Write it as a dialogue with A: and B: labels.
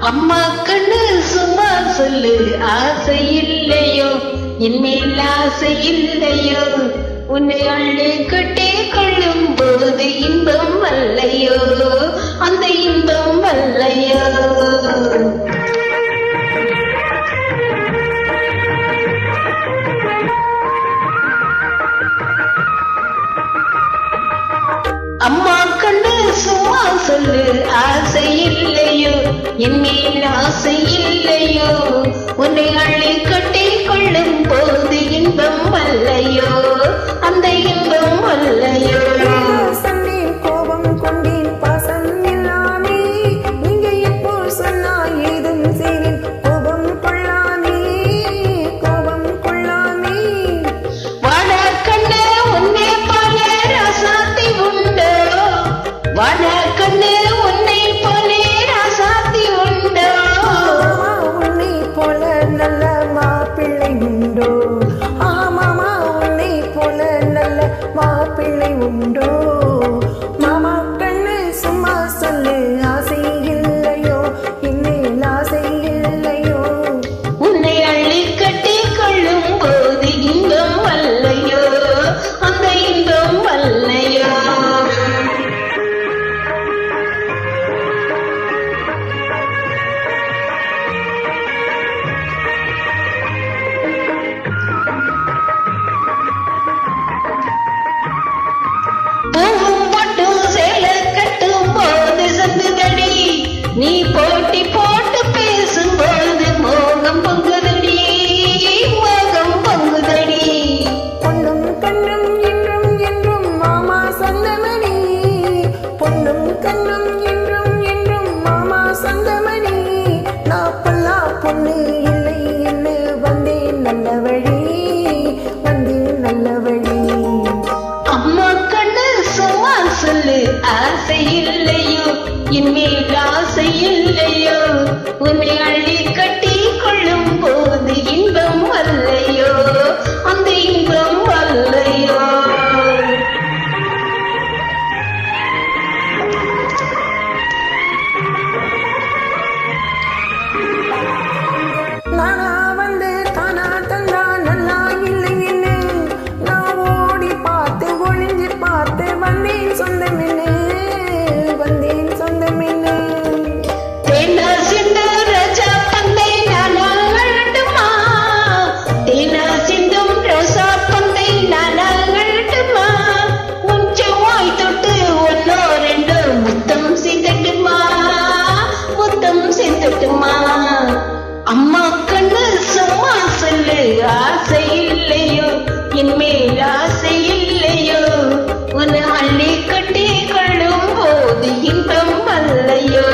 A: அம்மா கண்ணு சும்மா சொல்லு ஆசை இல்லையோ என்மேல் ஆசை இல்லையோ? உன்னை அள்ளி கட்டி கொள்ளும் போது இன்பம் அல்லையோ? அந்த இன்பம் அல்லையோ? உன்னை அள்ளி
B: மாப்பிள்ளை
A: நீ போட்டி போட்டு பேசும்போது மோகம் பொங்குதடி மோகம் பொங்குதடி.
B: பொண்ணும் கண்ணும் என்றும் என்றும் மாமா சொந்தமணி. பொண்ணும் கண்ணும் என்றும் என்றும் மாமா சொந்தமணி. நான் பொல்லா பொண்ணு இல்லை என்று வந்தேன் நல்ல வழி வந்தேன் நல்ல வழி.
A: அம்மா கண்ணு சும்மா சொல்லு ஆசை இல்லையோ? இனிமேல் முத்தம் அம்மா கண்ணு சும்மா சொல்லு ஆசை இல்லையோ? என் ஆசை இல்லையோ? உன்னை அள்ளி கட்டி கொள்ளும் போது இன்பம் வல்லையோ